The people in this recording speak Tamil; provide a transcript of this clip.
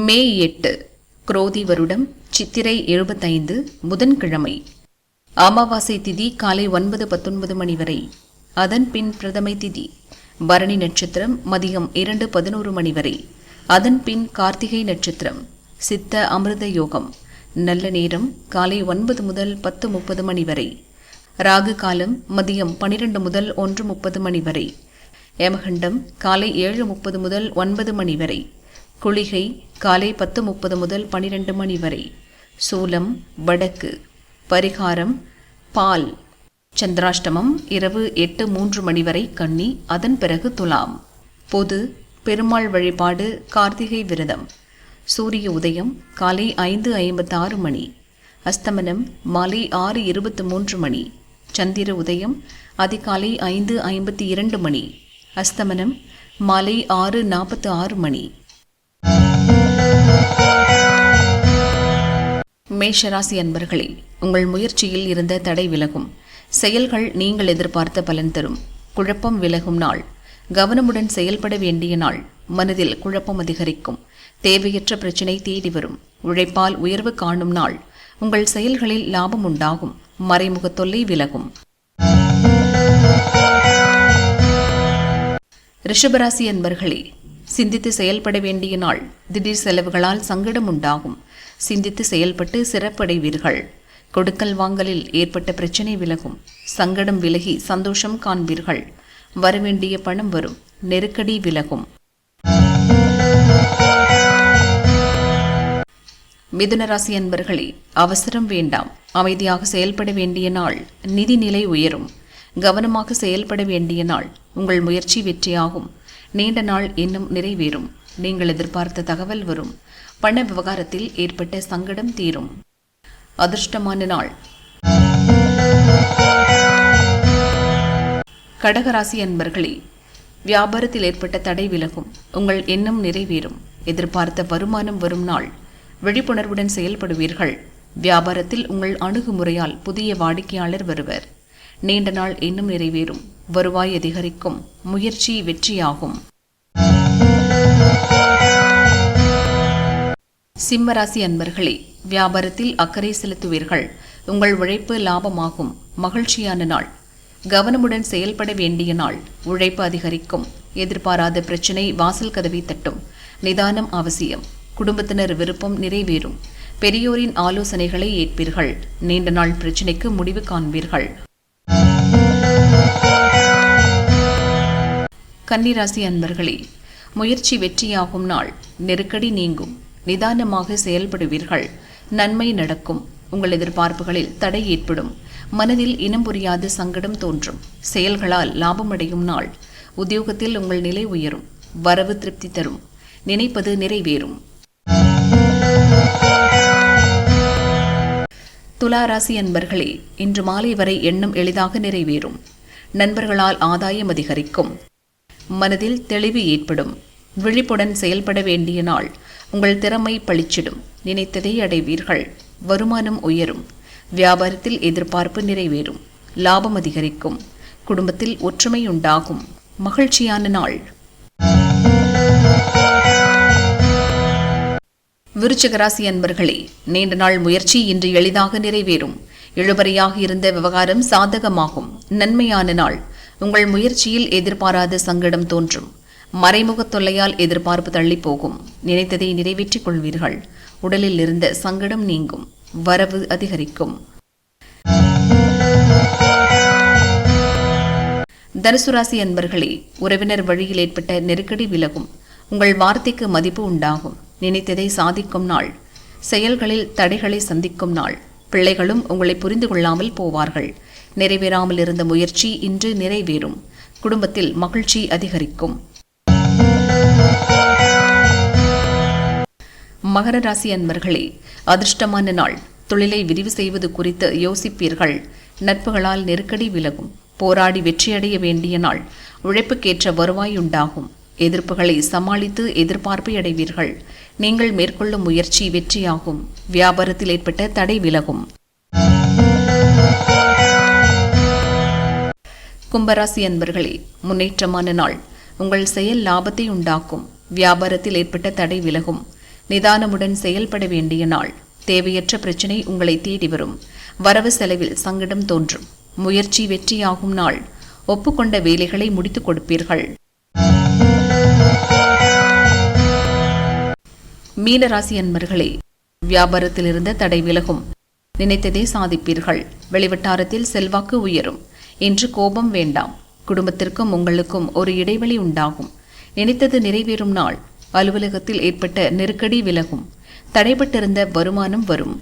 மே எட்டு குரோதி வருடம் சித்திரை எழுபத்தைந்து புதன்கிழமை. அமாவாசை திதி காலை ஒன்பது பத்தொன்பது மணி வரை. அதன் பின் பிரதமை திதி பரணி நட்சத்திரம் மதியம் இரண்டு பதினோரு மணி வரை. அதன் பின் கார்த்திகை நட்சத்திரம் சித்த அமிர்த யோகம். நல்ல நேரம் காலை ஒன்பது முதல் பத்து முப்பது மணி வரை. ராகு காலம் மதியம் பனிரெண்டு முதல் ஒன்று முப்பது மணி வரை. யமகண்டம் காலை ஏழு முப்பது முதல் ஒன்பது மணி வரை. குளிகை காலை பத்து முப்பது முதல் பனிரெண்டு மணி வரை. சூலம் வடக்கு. பரிகாரம் பால். சந்திராஷ்டமம் இரவு எட்டு மூன்று மணி வரை கன்னி அதன் பிறகு துலாம். பொது பெருமாள் வழிபாடு கார்த்திகை விரதம். சூரிய உதயம் காலை ஐந்து ஐம்பத்தாறு மணி. அஸ்தமனம் மாலை ஆறு இருபத்து மூன்று மணி. சந்திர உதயம் அதிகாலை ஐந்து ஐம்பத்தி இரண்டு மணி. அஸ்தமனம் மாலை ஆறு நாற்பத்தி ஆறு மணி. மேஷராசி அன்பர்களே உங்கள் முயற்சியில் இருந்த தடை விலகும். செயல்கள் நீங்கள் எதிர்பார்த்த பலன் தரும். குழப்பம் விலகும் நாள். கவனமுடன் செயல்பட வேண்டிய நாள். மனதில் குழப்பம் அதிகரிக்கும். தேவையற்ற பிரச்சினை தேடி வரும். உழைப்பால் உயர்வு காணும் நாள். உங்கள் செயல்களில் லாபம் உண்டாகும். மறைமுக தொல்லை விலகும். ரிஷபராசி அன்பர்களே சிந்தித்து செயல்பட வேண்டிய நாள். திடீர் செலவுகளால் சங்கடம் உண்டாகும். சிந்தித்து செயல்பட்டு சிறப்படைவீர்கள். கொடுக்கல் வாங்கலில் ஏற்பட்ட பிரச்சனை விலகும். சங்கடம் விலகி சந்தோஷம் காண்பீர்கள். வரவேண்டிய பணம் வரும். நெருக்கடி விலகும். மிதுனராசி அன்பர்களே அவசரம் வேண்டாம். அமைதியாக செயல்பட வேண்டிய நாள். நிதிநிலை உயரும். கவனமாக செயல்பட வேண்டிய நாள். உங்கள் முயற்சி வெற்றியாகும். நீண்ட நாள் இன்னும் நிறைவேறும். நீங்கள் எதிர்பார்த்த தகவல் வரும். பண விவகாரத்தில் ஏற்பட்ட சங்கடம் தீரும். அதிர்ஷ்டமான நாள். கடகராசி அன்பர்களே வியாபாரத்தில் ஏற்பட்ட தடை விலகும். உங்கள் எண்ணம் நிறைவேறும். எதிர்பார்த்த வருமானம் வரும் நாள். விழிப்புணர்வுடன் செயல்படுவீர்கள். வியாபாரத்தில் உங்கள் அணுகுமுறையால் புதிய வாடிக்கையாளர் வருவர். நீண்ட நாள் இன்னும் நிறைவேறும். வருவாய் அதிகரிக்கும். முயற்சி வெற்றியாகும். சிம்மராசி அன்பர்களே வியாபாரத்தில் அக்கறை செலுத்துவீர்கள். உங்கள் உழைப்பு லாபமாகும். மகிழ்ச்சியான நாள். கவனமுடன் செயல்பட வேண்டிய நாள். உழைப்பு அதிகரிக்கும். எதிர்பாராத பிரச்சினை வாசல் கதவை தட்டும். நிதானம் அவசியம். குடும்பத்தினர் விருப்பம் நிறைவேறும். பெரியோரின் ஆலோசனைகளை ஏற்பீர்கள். நீண்ட நாள் பிரச்சினைக்கு முடிவு காண்பீர்கள். கன்னிராசி அன்பர்களே முயற்சி வெற்றியாகும் நாள். நெருக்கடி நீங்கும். நிதானமாக செயல்படுவீர்கள். நன்மை நடக்கும். உங்கள் எதிர்பார்ப்புகளில் தடை ஏற்படும். மனதில் இனம் புரியாத சங்கடம் தோன்றும். செயல்களால் லாபமடையும் நாள். உத்தியோகத்தில் உங்கள் நிலை உயரும். வரவு திருப்தி தரும். நினைப்பது நிறைவேறும். துளாராசி அன்பர்களே இன்று மாலை வரை எண்ணம் எளிதாக நிறைவேறும். நண்பர்களால் ஆதாயம் அதிகரிக்கும். மனதில் தெளிவு ஏற்படும். விழிப்புடன் செயல்பட வேண்டிய நாள். உங்கள் திறமை பளிச்சிடும். நினைத்ததை அடைவீர்கள். வருமானம் உயரும். வியாபாரத்தில் எதிர்பார்ப்பு நிறைவேறும். லாபம் அதிகரிக்கும். குடும்பத்தில் ஒற்றுமை உண்டாகும். மகிழ்ச்சியான நாள். விருச்சகராசி அன்பர்களே நீண்ட நாள் முயற்சி இன்று எளிதாக நிறைவேறும். இழுபறியாக இருந்த விவகாரம் சாதகமாகும். நன்மையான நாள். உங்கள் முயற்சியில் எதிர்பாராத சங்கடம் தோன்றும். மறைமுக தொல்லையால் எதிர்பார்ப்பு தள்ளி போகும் நினைத்ததை நிறைவேற்றிக் கொள்வீர்கள். உடலில் இருந்த சங்கடம் நீங்கும். வரவு அதிகரிக்கும். தனுசு ராசி அன்பர்களே உறவினர் வழியில் ஏற்பட்ட நெருக்கடி விலகும். உங்கள் வார்த்தைக்கு மதிப்பு உண்டாகும். நினைத்ததை சாதிக்கும் நாள். செயல்களில் தடைகளை சந்திக்கும் நாள். பிள்ளைகளும் உங்களை புரிந்து கொள்ளாமல் போவார்கள். நிறைவேறாமல் இருந்த முயற்சி இன்று நிறைவேறும். குடும்பத்தில் மகிழ்ச்சி அதிகரிக்கும். மகர ராசி அன்பர்களே அதிர்ஷ்டமான நாள். தொழிலை விரிவு செய்வது குறித்து யோசிப்பீர்கள். நட்புகளால் நெருக்கடி விலகும். போராடி வெற்றியடைய வேண்டிய நாள். உழைப்புக்கேற்ற வருவாய் உண்டாகும். எதிர்ப்புகளை சமாளித்து எதிர்பார்ப்பை அடைவீர்கள் நீங்கள் மேற்கொள்ளும் முயற்சி வெற்றியாகும். வியாபாரத்தில் ஏற்பட்ட தடை விலகும். கும்பராசி அன்பர்களே முன்னேற்றமான நாள். உங்கள் செயல் லாபத்தை உண்டாக்கும். வியாபாரத்தில் ஏற்பட்ட தடை விலகும். நிதானமுடன் செயல்பட வேண்டிய நாள். தேவையற்ற பிரச்சினை உங்களை தேடி வரும். வரவு செலவில் சங்கடம் தோன்றும். முயற்சி வெற்றியாகும் நாள். ஒப்புக்கொண்ட வேலைகளை முடித்துக் கொடுப்பீர்கள். மீனராசி அன்பர்களே வியாபாரத்தில் இருந்த தடை விலகும். நினைத்ததை சாதிப்பீர்கள். வெளிவட்டாரத்தில் செல்வாக்கு உயரும். என்று கோபம் வேண்டாம். குடும்பத்திற்கும் உங்களுக்கும் ஒரு இடைவெளி உண்டாகும். நினைத்தது நிறைவேறும் நாள். அலுவலகத்தில் ஏற்பட்ட நெருக்கடி விலகும். தடைபட்டிருந்த வருமானம் வரும்.